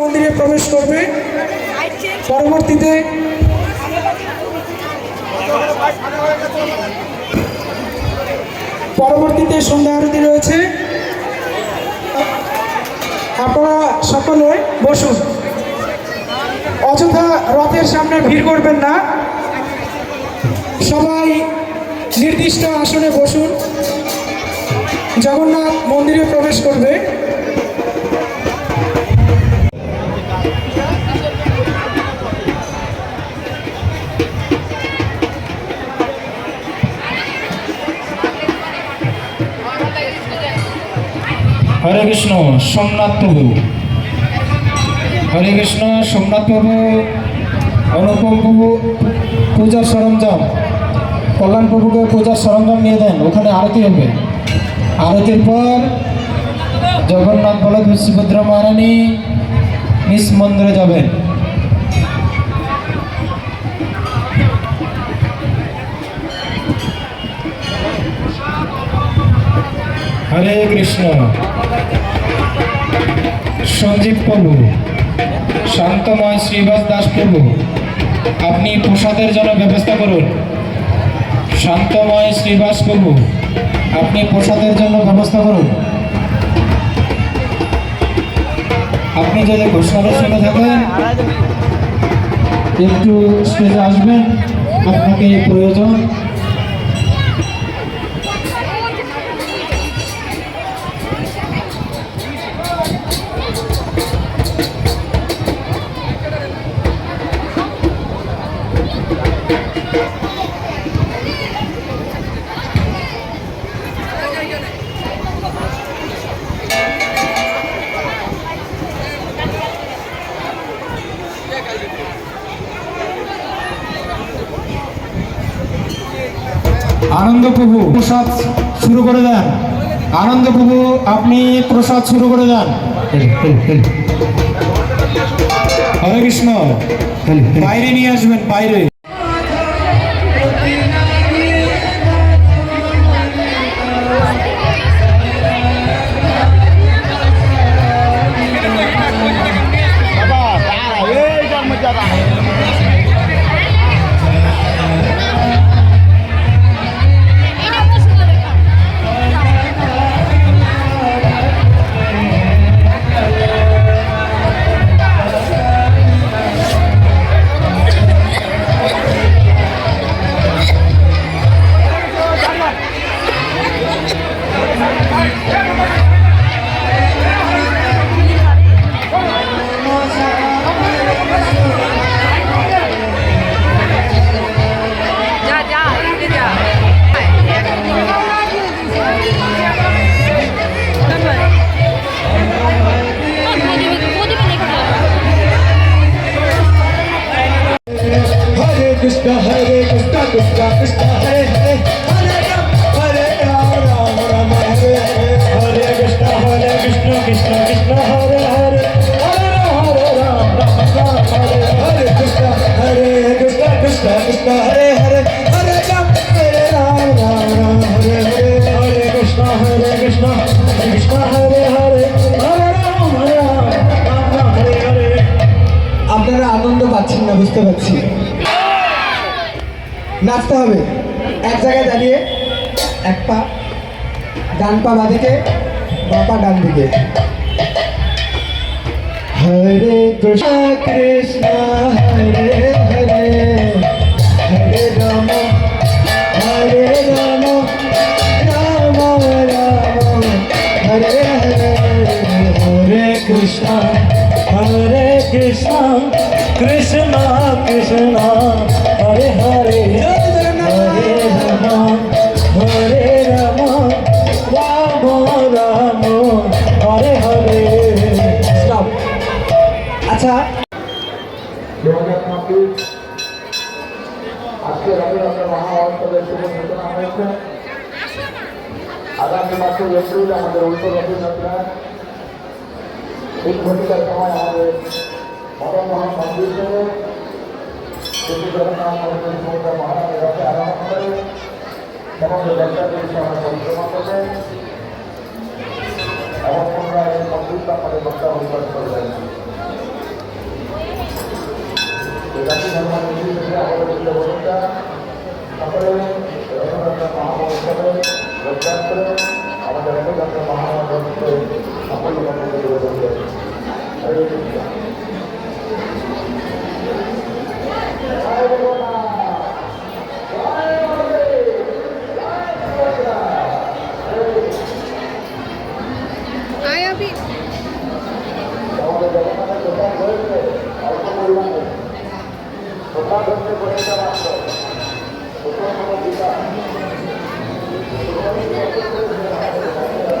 মন্দিরে প্রবেশ করবে। পরবর্তীতে পরবর্তীতে সন্ধ্যা আরতি রয়েছে। আপনারা সকলে বসুন। অযথা রথের সামনে ভিড় করবেন না। সবাই নির্দিষ্ট আসনে বসুন। জগন্নাথ মন্দিরে প্রবেশ করবে। হরে কৃষ্ণ, সোমনাথ প্রভু। হরে কৃষ্ণ, সোমনাথ প্রভু, অনুপম প্রভু পূজার সরঞ্জাম। কল্যাণ প্রভুকে পূজার সরঞ্জাম নিয়ে দেন, ওখানে আরতি হবে। আরতির পর জগন্নাথ বলদ সুভদ্রা মহারানী নিজ মন্দিরে যাবেন। হরে কৃষ্ণ। সঞ্জীব প্রভু, শান্তময় শ্রীবাস দাস প্রভু, আপনি প্রসাদের জন্য ব্যবস্থা করুন। শান্তময় শ্রীবাস প্রভু, আপনি প্রসাদের জন্য ব্যবস্থা করুন। আপনি যদি ঘোষণার শুনে থাকেন, একটু স্টেজে আসবেন, আপনাকে প্রয়োজন। আনন্দ প্রভু প্রসাদ শুরু করে দেন। আনন্দ প্রভু আপনি প্রসাদ শুরু করে দেন। হরে কৃষ্ণ। বাইরে নিয়ে আসবেন বাইরে। Krishna, Hare Krishna, Krishna Krishna, Hare Hare, Hare Ram, Hare Ram, Ram Ram, Hare Hare, Krishna, Hare Krishna, Krishna Krishna, Hare Hare, Hare Ram, Hare Ram, Ram Ram, Hare Hare Krishna, Hare Krishna, Krishna Krishna, Hare Hare, Hare Ram, Hare Ram, Ram Ram, Hare Hare, Hare Krishna, Hare Krishna, Krishna Hare Hare, Hare Ram, Hare Ram, Ram Ram, Hare Hare. আপনারা আনন্দ পাচ্ছেন না বুঝতে পারছি নাচতে হবে। এক জায়গায় দাঁড়িয়ে এক পা, ডান পা বাঁদিকে বাপা ডান দিকে। হরে কৃষ্ণ কৃষ্ণ, হরে হরে হরে রাম হরে রাম রাম রাম। হরে হরে হরে কৃষ্ণ হরে কৃষ্ণ কৃষ্ণ কৃষ্ণ, হরে হরে। আচ্ছা। আজকে রথযাত্রা মহা উৎসবের শুভ সূচনা হয়েছে। আগামী মাসে এপ্রিল আমাদের উল্টো রথযাত্রা এই ঘটিকার সময় আমাদের মদন মোহন মন্দির থেকে শ্রী জগন্নাথ মন্দির সমুদ্র মহারাজের রথে আরম্ভ করে সমগ্র যাত্রাদের আমরা পরিক্রমা করবে। এবং পুনরায় এই মন্দিরটা আমাদের বক্তা করবেন আমার নির্দেশে আমাদের বিদ্যা ভূমিকা সকলে রথযাত্রা মহামহোৎসবে যোগদান করে আমাদের রথযাত্রা মহামহোৎসবে সাফল্য মন্দির Thank you.